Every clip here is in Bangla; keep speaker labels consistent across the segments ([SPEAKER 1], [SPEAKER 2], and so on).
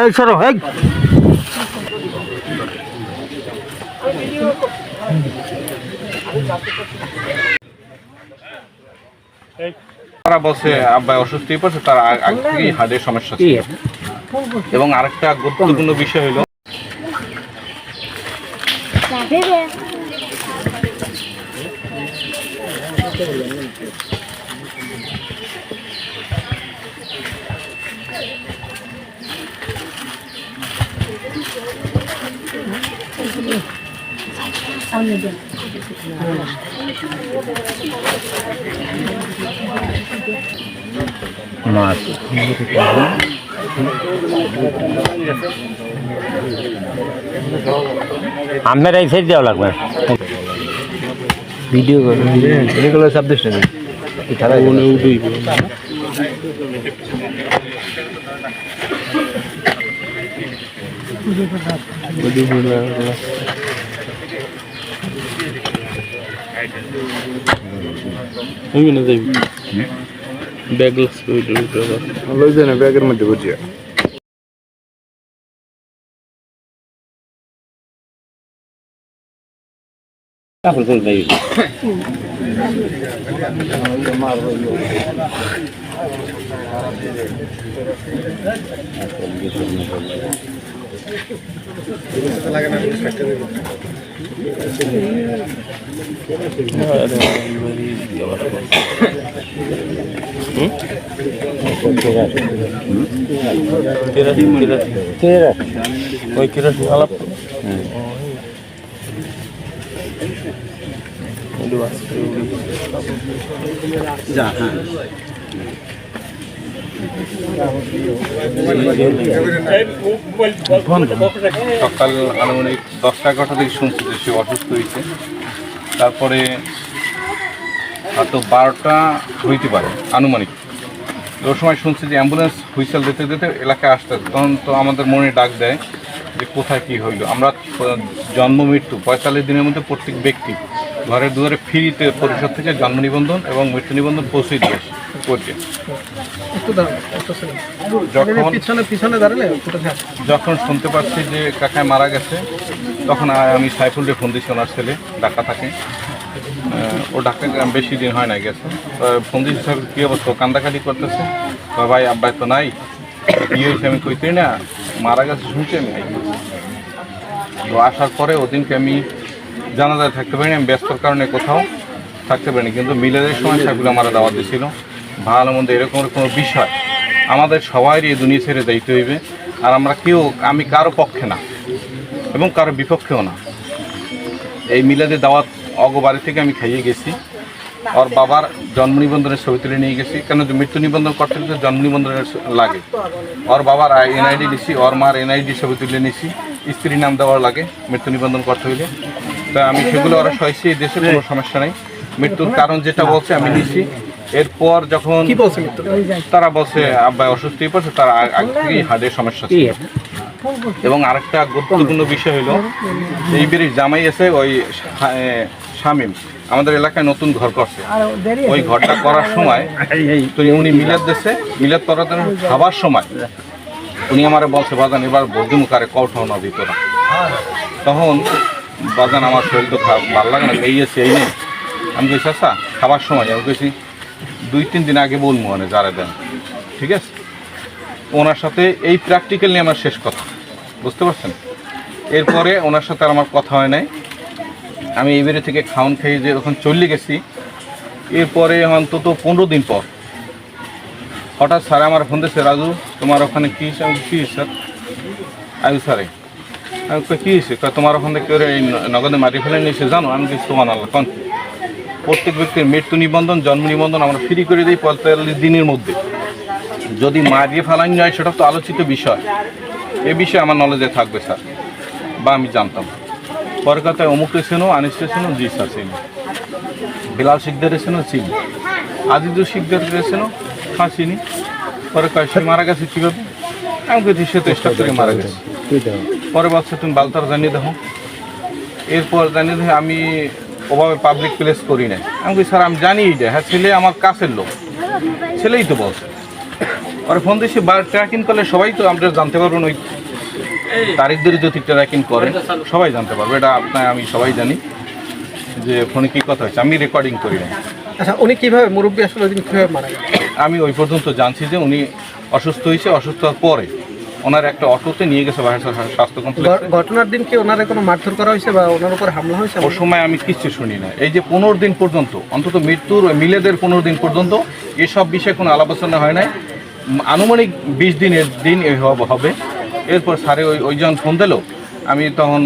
[SPEAKER 1] এই সরো এই
[SPEAKER 2] তারা বলছে আব্বা অসুস্থ হয়ে পড়ছে তার আগ আগ থেকেই হার্টের সমস্যা ছিল। এবং আরেকটা গুরুত্বপূর্ণ বিষয় হলো
[SPEAKER 1] মাছ আপনার এই সাইড দেওয়া লাগবে। ভিডিও এগুলো দিস না
[SPEAKER 3] ব্যাগের মধ্যে বুঝিয়া
[SPEAKER 2] সকাল আনুমানিক দশটা এগারোটা থেকে শুনছি যে সে অসুস্থ হয়েছে। তারপরে হয়তো বারোটা হইতে পারে, আনুমানিক। ওর সময় শুনছি যে অ্যাম্বুলেন্স হুইসেল দিতে দিতে এলাকায় আসতে তখন তো আমাদের মনে ডাক দেয় যে কোথায় কী হইল। আমরা জন্ম মৃত্যু পঁয়তাল্লিশ দিনের মধ্যে প্রত্যেক ব্যক্তি ঘরের দুয়ারে ফ্রিতে পরিষদ থেকে জন্ম নিবন্ধন এবং মৃত্যু নিবন্ধন পৌঁছে দিয়ে যখন
[SPEAKER 3] পিছনে পিছনে দাঁড়ালে
[SPEAKER 2] যখন শুনতে পাচ্ছি যে কাকায় মারা গেছে তখন আমি সাইফুলকে ফোন দিচ্ছি ওনার ছেলে ঢাকা থাকে ও ঢাকা গ্রাম বেশি দিন হয় না গেছে। ফোন দিচ্ছি সাহেব কী অবস্থা? কান্দাকাটি করতেছে? ভাই আব্বাই তো নাই। বিয়ে হয়েছে আমি কইতেই না মারা গেছে শুনছি আমি তো আসার পরে ওদিনকে আমি জানাজায় থাকতে পারিনি আমি ব্যস্তর কারণে কোথাও থাকতে পারিনি কিন্তু মিলেদের সময় সাইফুল আমার দাওয়াত দিয়েছিল ভালো মন্দ এরকম কোনো বিষয় আমাদের সবারই এই দুনিয়া ছেড়ে যাইতে হইবে। আর আমরা কেউ, আমি কারও পক্ষে না এবং কারও বিপক্ষেও না। এই মিলাদের দাওয়াত অগ বাড়ি থেকে আমি খাইয়ে গেছি। ওর বাবার জন্ম নিবন্ধনের ছবি তুলে নিয়ে গেছি। কেন মৃত্যু নিবন্ধন করতে গেলে জন্ম নিবন্ধনের লাগে। ওর বাবার এনআইডি নিছি, ওর মার এনআইডি ছবি তুলে নিছি। স্ত্রীর নাম দেওয়ার লাগে মৃত্যু নিবন্ধন করতে হইলে। তা আমি সেগুলো ওরা এই দেশে কোনো সমস্যা নেই। মৃত্যুর কারণ যেটা বলছে আমি নিছি এরপর যখন
[SPEAKER 3] কি বলছে
[SPEAKER 2] তারা বলছে আব্বা অসুস্থ হয়ে পড়ছে তার আগ- থেকেই হার্টের সমস্যা ছিল। এবং আরেকটা গুরুত্বপূর্ণ বিষয় হলো এই বেরির জামাই আছে ওই শামীম। আমাদের এলাকায় নতুন ঘর করছে। ওই ঘরটা করার সময় তো উনি মিলাদ দেশে মিলাদ করার জন্য খাবার সময় উনি আমার বলছে বাজান এবার বৌদ্ধমুখারে কৌঠাও না তখন বাজান আমার শরীর তো খারাপ ভালো লাগে না এই আছে এই নেই আমি কইছি আচ্ছা খাবার সময় আমি কইছি, দুই, তিন দিন আগে বলব মানে যারা দেন। ঠিক আছে? ওনার সাথে এই প্র্যাকটিক্যাল নিয়ে আমার শেষ কথা। বুঝতে পারছেন? এরপরে ওনার সাথে আর আমার কথা হয় নাই। আমি এই বেড়ে থেকে খাওয়ান খেয়ে যে যখন চলে গেছি, এরপরে অন্তত পনেরো দিন পর। হঠাৎ স্যার আমার ফোন দিয়েছে রাজু, তোমার ওখানে কী? আমি কী স্যার? আয়ু স্যারে। আমি কী হয়েছে? তোমার ওখানে কেউ নগদে মাটি ফেলে নিয়েছে, জানো? আমি কিছু তোমার আল্লাহ প্রত্যেক ব্যক্তির মৃত্যু নিবন্ধন, জন্ম নিবন্ধন আমরা ফ্রি করে দিই পঁয়তাল্লিশ দিনের মধ্যে। যদি মারিয়ে ফেলানি হয় সেটা তো আলোচিত বিষয়। এ বিষয়ে আমার নলেজে থাকবে, স্যার। বা আমি জানতাম। পরে কথায় অমুক রেছেনও আনিস রেছেনও জি, স্যার চিনি বিলাল শিকদার রেছেনও চিনি আজিজুর শিকদার রেছেনও হ্যাঁ চিনি। পরে কয় মারা গেছে কীভাবে? আমি বলছি, সে স্টাফ থেকে মারা গেছে। পরে বলছে, তুমি বালতার জানিয়ে দেখো এরপর জানিয়ে দেখো আমি ওভাবে পাবলিক প্লেস করি না আমি বলি স্যার আমি জানি এটা হ্যাঁ ছেলে আমার কাছের লোক। ছেলেই তো বলছে। আর ফোন দিয়েছি বা ট্র্যাকিং করলে সবাই তো আমরা জানতে পারবেন ওই তারিখ ধরে যদি ট্র্যাকিং করেন সবাই জানতে পারবে। এটা আপনার আমি সবাই জানি যে ফোনে কী কথা হয়েছে। আমি রেকর্ডিং করি না
[SPEAKER 3] আচ্ছা উনি কীভাবে মুরব্বী আসলে কীভাবে মারা
[SPEAKER 2] আমি ওই পর্যন্ত জানছি যে উনি অসুস্থ হয়েছে অসুস্থ হওয়ার পরে। ওনার একটা অটোতে নিয়ে গেছে বাহার স্বাস্থ্য কমপ্লেক্সে।
[SPEAKER 3] ঘটনার দিন কি ওনার কোনো মারধর করা হয়েছে বা ওনার উপর হামলা হয়েছে?
[SPEAKER 2] ওর সময় আমি কিচ্ছু শুনি না। এই যে পনেরো দিন পর্যন্ত অন্তত মৃত্যুর ওই মিলেদের পনেরো দিন পর্যন্ত এসব বিষয়ে কোনো আলোচনা হয় নাই। আনুমানিক বিশ দিনের দিন এই হবে এরপর স্যারে ওই ওই যখন ফোন দিল। আমি তখন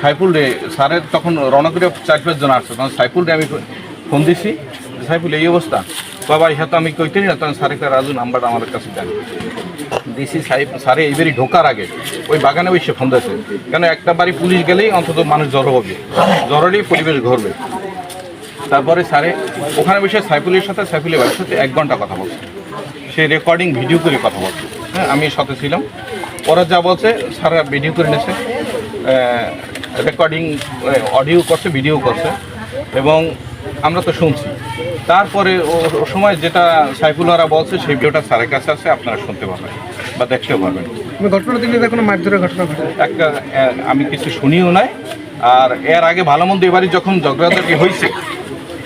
[SPEAKER 2] সাইফুল রে স্যারের তখন করে চার পাঁচজন আসছে। তখন সাইফুল রে আমি ফোন দিছি। সাইফুল এই অবস্থা। ইহা তো আমি কইতেনি না তখন স্যার একটা রাজু নাম্বারটা আমাদের কাছে দেন। ডিসি সাহেব, স্যারে এইবারই ঢোকার আগে ওই বাগানে ওই সে ফোন দিয়েছে। কেন একটা বাড়ি পুলিশ গেলেই অন্তত মানুষ জড়ো হবে। জড়োরই পরিবেশ ঘরবে তারপরে স্যারে ওখানে বসে সাইফুলের সাথে, সাইফুলের বাড়ির সাথে এক ঘণ্টা কথা বলছে। সে রেকর্ডিং ভিডিও করে কথা বলছে। হ্যাঁ আমি সাথে ছিলাম। ওরা যা বলছে সারা ভিডিও করে নিয়েছে। রেকর্ডিং অডিও করছে ভিডিও করছে। এবং আমরা তো শুনছি। তারপরে ও- ও সময় যেটা সাইফুল ওরা বলছে সেই ভিডিওটা স্যারের কাছে আছে আপনারা শুনতে পারবেন বা দেখতেও পারবেন।
[SPEAKER 3] আমি ঘটনার দিনে কোনো মারধরের ঘটনা ঘটে
[SPEAKER 2] একটা আমি কিছু শুনিও নাই আর এর আগে ভালো মন্দ এবারই যখন ঝগড়াঝাটি হয়েছে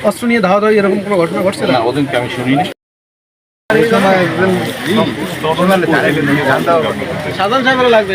[SPEAKER 3] অস্ত্র নিয়ে ধাওয়া ধাওয়া এরকম কোনো ঘটনা ঘটছে না?
[SPEAKER 2] ওদিনকে আমি শুনিনি।
[SPEAKER 3] সাধারণ সাহেবের লাগবে।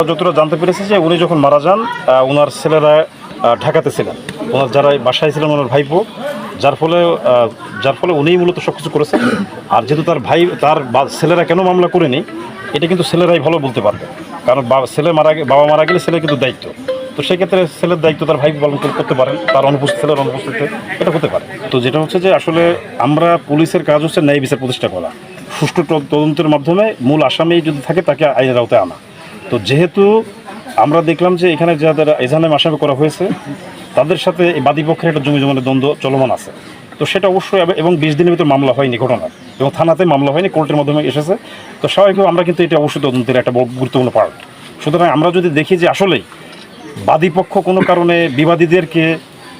[SPEAKER 4] যতটা জানতে পেরেছি যে উনি যখন মারা যান ওনার ছেলেরা ঢাকাতে ছিলেন। ওনার যারা বাসায় ছিলেন, ওনার ভাইপো যার ফলে যার ফলে উনিই মূলত সব কিছু করেছেন আর যেহেতু তার ভাই, তার ছেলেরা কেন মামলা করেনি, এটা কিন্তু ছেলেরাই ভালো বলতে পারবে। কারণ ছেলে মারা বাবা মারা গেলে ছেলের কিন্তু দায়িত্ব। তো সেক্ষেত্রে ছেলের দায়িত্ব তার ভাই পালন করতে পারেন তার অনুপস্থিত, ছেলের অনুপস্থিতিতে এটা হতে পারে। তো যেটা হচ্ছে যে আসলে আমরা পুলিশের কাজ হচ্ছে ন্যায় বিচার প্রতিষ্ঠা করা। সুষ্ঠু তদন্তের মাধ্যমে মূল আসামি যদি থাকে তাকে আইনের আওতায় আনা। তো যেহেতু আমরা দেখলাম যে এখানে যাদের এজানে আসামি করা হয়েছে তাদের সাথে এই বাদী পক্ষের একটা জমি জমানের দ্বন্দ্ব চলমান আছে। তো সেটা অবশ্যই এব- বিশ দিনের ভিতর মামলা হয়নি ঘটনা এবং থানাতে মামলা হয়নি, কোর্টের মাধ্যমে এসেছে। তো স্বাভাবিকভাবে আমরা কিন্তু এটা অবশ্যই তদন্তের একটা গুরুত্বপূর্ণ পার্ট সুতরাং আমরা যদি দেখি যে আসলেই বাদীপক্ষ কোনো কারণে বিবাদীদেরকে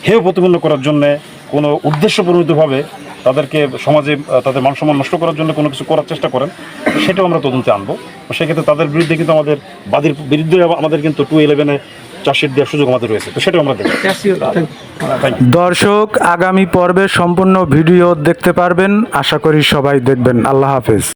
[SPEAKER 4] হেয় প্রতিপন্ন করার জন্য কোনো উদ্দেশ্যপ্রণীতভাবে তাদেরকে সমাজে তাদের মান সম্মান নষ্ট করার জন্য কোনো কিছু করার চেষ্টা করেন, সেটাও আমরা তদন্তে আনব। সেক্ষেত্রে তাদের বিরুদ্ধে কিন্তু আমাদের বাদীর বিরুদ্ধে আমাদের কিন্তু টু ইলেভেনে চার্জশিট দেওয়ার সুযোগ আমাদের রয়েছে। তো সেটাও আমরা দেখি
[SPEAKER 5] দর্শক আগামী পর্বে সম্পূর্ণ ভিডিও দেখতে পারবেন। আশা করি সবাই দেখবেন। আল্লাহ হাফেজ।